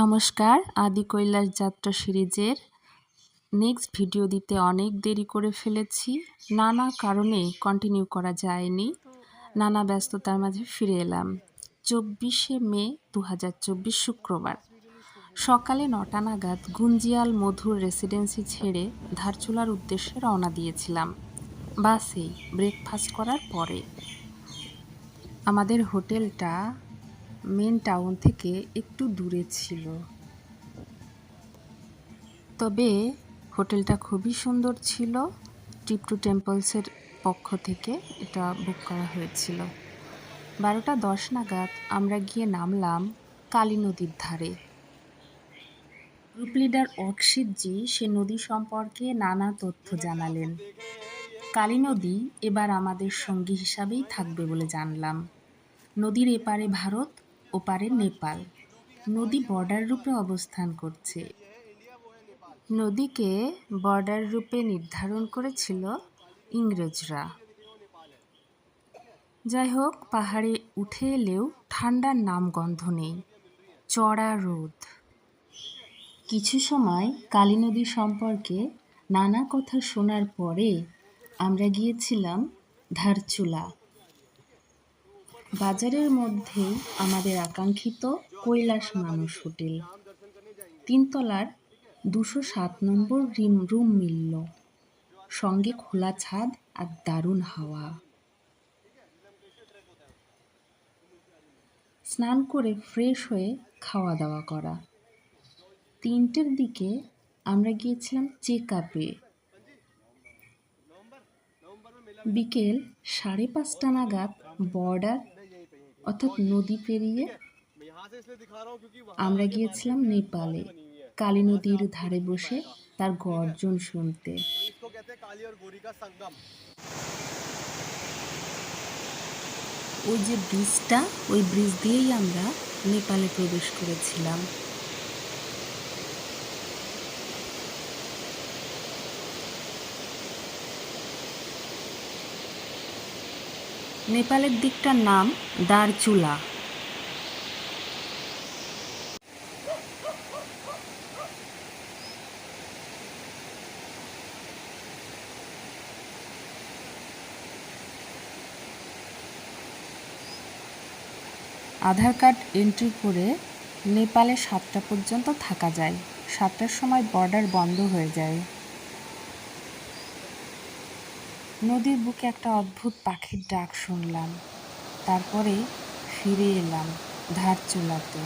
নমস্কার, আদি কৈলাস যাত্রা সিরিজের নেক্সট ভিডিও দিতে অনেক দেরি করে ফেলেছি। নানা কারণে কন্টিনিউ করা যায়নি। নানা ব্যস্ততার মাঝে ফিরে এলাম। চব্বিশে মে দু হাজার চব্বিশ শুক্রবার। সকালে নটা নাগাদ গুঞ্জিয়াল মধুর রেসিডেন্সি ছেড়ে ধারচুলার উদ্দেশ্যে রওনা দিয়েছিলাম। বাসেই ব্রেকফাস্ট করার পরে। আমাদের হোটেলটা মেন টাউন থেকে একটু দূরে ছিল। তবে হোটেলটা খুবই সুন্দর ছিল। টিপটু টেম্পলসের পক্ষ থেকে এটা বুক করা হয়েছিল। বারোটা দশ নাগাদ আমরা গিয়ে নামলাম কালী নদীর ধারে। গ্রুপ লিডার অক্ষিতজি সে নদী সম্পর্কে নানা তথ্য জানালেন। কালী নদী এবার আমাদের সঙ্গী হিসাবেই থাকবে বলে জানলাম। নদীর এপারে ভারত ওপারে নেপাল। নদী বর্ডার রূপে অবস্থান করছে। নদীকে বর্ডার রূপে নির্ধারণ করেছিল ইংরেজরা। যাই হোক পাহাড়ে উঠে এলেও ঠান্ডার নাম গন্ধ নেই। চড়া রোদ। কিছু সময় কালী নদী সম্পর্কে নানা কথা শোনার পরে আমরা গিয়েছিলাম ধারচুলা। বাজারের মধ্যেই আমাদের আকাঙ্ক্ষিত কৈলাস মানুষ হোটেল। তিনতলার দুশো সাত নম্বর রিম রুম মিলল। সঙ্গে খোলা ছাদ আর দারুণ হাওয়া। স্নান করে ফ্রেশ হয়ে খাওয়া দাওয়া করা। তিনটের দিকে আমরা গিয়েছিলাম চেক আপে বিকেল সাড়ে পাঁচটা নাগাদ বর্ডার অর্থাৎ নদী পেরিয়ে আমরা গিয়েছিলাম নেপালে। কালী নদীর ধারে বসে তার গর্জন শুনতে। ওই যে ব্রিজটা, ওই ব্রিজ দিয়েই আমরা নেপালে প্রবেশ করেছিলাম। নেপালের দিকটার নাম দারচুলা। আধার কার্ড এন্ট্রি করে নেপালে সাতটা পর্যন্ত থাকা যায়। সাতটার সময় বর্ডার বন্ধ হয়ে যায়। নদীর বুকে একটা অদ্ভুত পাখির ডাক শুনলাম। তারপরে ফিরে এলাম ধারচুলাতে